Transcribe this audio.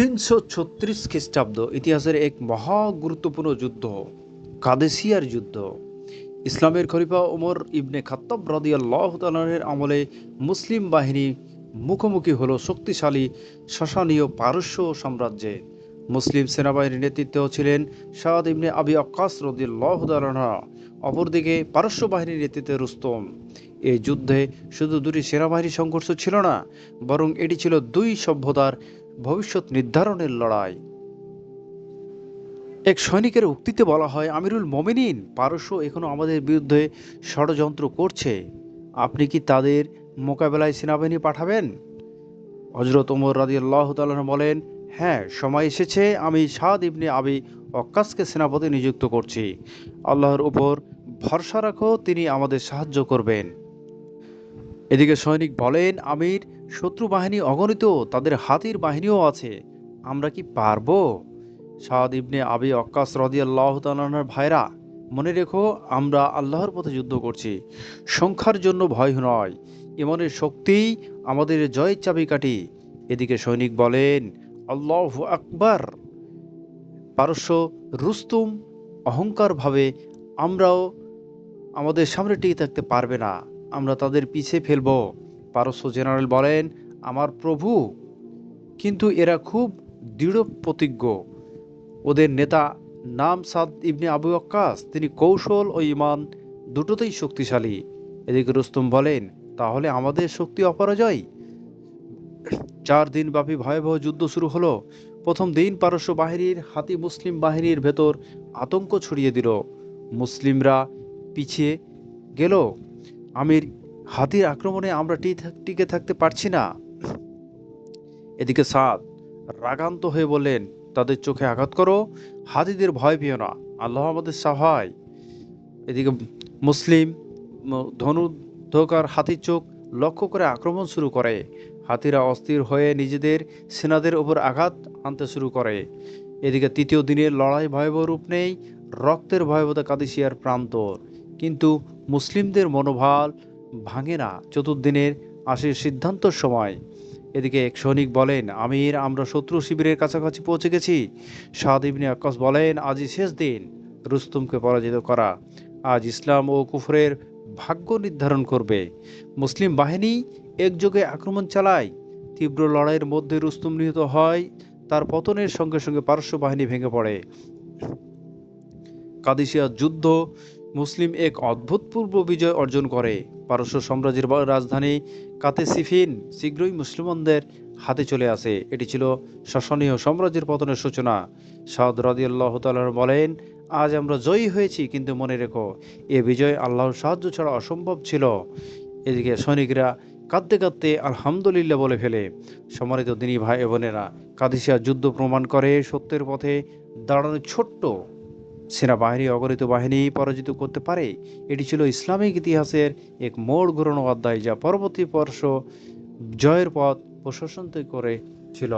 তিনশো ছত্রিশ খ্রিস্টাব্দ ইতিহাসের এক মহা গুরুত্বপূর্ণ যুদ্ধ, কাদেসিয়ার যুদ্ধ। ইসলামের খলিফা ওমর ইবনে খাত্তাব রাদিয়াল্লাহু আমলে মুসলিম বাহিনী মুখোমুখি হলো শক্তিশালী, শাসনীয় পারস্য সাম্রাজ্যে। মুসলিম সেনাবাহিনীর নেতৃত্বে ছিলেন সাদ ইবনে আবি আক্কাস রদিয়াল্লাহু তাআলা অপরদিকে পারস্য বাহিনীর নেতৃত্বে রুস্তম। এই যুদ্ধে শুধু দুটি সেনাবাহিনী সংঘর্ষ ছিল না, বরং এটি ছিল দুই সভ্যতার ভবিষ্যৎ নির্ধারণের লড়াই। এক সৈনিকের উক্তিতে বলা হয়, আমিরুল মমিনিন পারস্য এখনও আমাদের বিরুদ্ধে ষড়যন্ত্র করছে। আপনি কি তাদের মোকাবেলায় সেনাবাহিনী পাঠাবেন? হজরত ওমর রাজি আল্লাহ বলেন হ্যাঁ সময় এসেছে, আমি সাদ ইবনে আবি অক্কাসকে সেনাপতি নিযুক্ত করছি। আল্লাহর উপর ভরসা রাখো, তিনি আমাদের সাহায্য করবেন। এদিকে সৈনিক বলেন, আমির, শত্রু বাহিনী অগণিত, তাদের হাতির বাহিনীও আছে। আমরা কি পারব? সাদ ইবনে আবি অক্কাস রদি আল্লাহ তালার ভাইরা, মনে রেখো, আমরা আল্লাহর পথে যুদ্ধ করছি। সংখ্যার জন্য ভয় নয়। ইমনের শক্তিই আমাদের জয়ের চাবিকাঠি। এদিকে সৈনিক বলেন, আল্লাহ আকবার। পারস্য রুস্তুম, অহংকারভাবে আমরাও আমাদের সামনে টিকে থাকতে পারবে না। আমরা তাদের পিছে ফেলব। পারস্য জেনারেল বলেন, আমার প্রভু। কিন্তু এরা খুব দৃঢ় প্রতিজ্ঞ। ওদের নেতা নাম সাদ ইবনে আবু আক্কাস তিনি কৌশল ও ইমান দুটোতেই শক্তিশালী। এদিকে রুস্তম বলেন, তাহলে আমাদের শক্তি অপরাজয়? চার দিন ব্যাপী ভয়াবহ যুদ্ধ শুরু হলো। প্রথম দিন পারস্য বাহিনীর, হাতি মুসলিম বাহিনীর ভেতর আতঙ্ক ছড়িয়ে দিল। মুসলিমরা পিছিয়ে গেল। আমির, হাতির আক্রমণে আমরা টিকে থাকতে পারছি না। এদিকে সাদ রাগান্ত হয়ে বললেন, তাদের চোখে আঘাত করো, হাতিদের ভয় পেও না, আল্লাহ আমাদের সহায়। এদিকে মুসলিম ধনুর্ধকার হাতির চোখ লক্ষ্য করে আক্রমণ শুরু করে। হাতিরা অস্থির হয়ে নিজেদের সেনাদের ওপর আঘাত আনতে শুরু করে। এদিকে তৃতীয় দিনের লড়াই ভয়াবহ রূপ নেই, রক্তের ভয়াবহতা কাদিসিয়ার প্রান্তর। কিন্তু মুসলিমদের মনোভাব ভাঙে না চতুর্দিনের আসে সিদ্ধান্তর সময়। এদিকে এক সৈনিক বলেন, আমির, আমরা শত্রু শিবিরের কাছাকাছি পৌঁছে গেছি। সাদ ইবনে আক্কাস বলেন, আজই শেষ দিন, রুস্তুমকে পরাজিত করা। আজ ইসলাম ও কুফরের ভাগ্য নির্ধারণ করবে। মুসলিম বাহিনী একযোগে আক্রমণ চালায়। তীব্র লড়াইয়ের মধ্যে রুস্তুম নিহত হয়, তার পতনের সঙ্গে সঙ্গে পারস্য বাহিনী ভেঙে পড়ে। কাদিসিয়া যুদ্ধ মুসলিম এক অদ্ভুতপূর্ব বিজয় অর্জন করে। পারস্য সাম্রাজ্যের রাজধানী কাতেসিফিন শীঘ্রই মুসলমানদের হাতে চলে আসে। এটি ছিল শাসনীয় সাম্রাজ্যের পতনের সূচনা। সাদ রাদিয়াল্লাহ তালার বলেন, আজ আমরা জয়ী হয়েছি, কিন্তু মনে রেখো, এ বিজয় আল্লাহর সাহায্য ছাড়া অসম্ভব ছিল। এদিকে সৈনিকরা কাঁদতে কাঁদতে আলহামদুলিল্লাহ বলে ফেলে। সম্মানিত দিনী ভাই বোনেরা, কাদিসিয়া যুদ্ধ প্রমাণ করে সত্যের পথে দাঁড়ানো ছোট্ট সেনাবাহিনী অগণিত বাহিনী পরাজিত করতে পারে। এটি ছিল ইসলামিক ইতিহাসের এক মোড় ঘুরানো অধ্যায়, যা পরবর্তী বর্ষ জয়ের পথ প্রশাসন করেছিল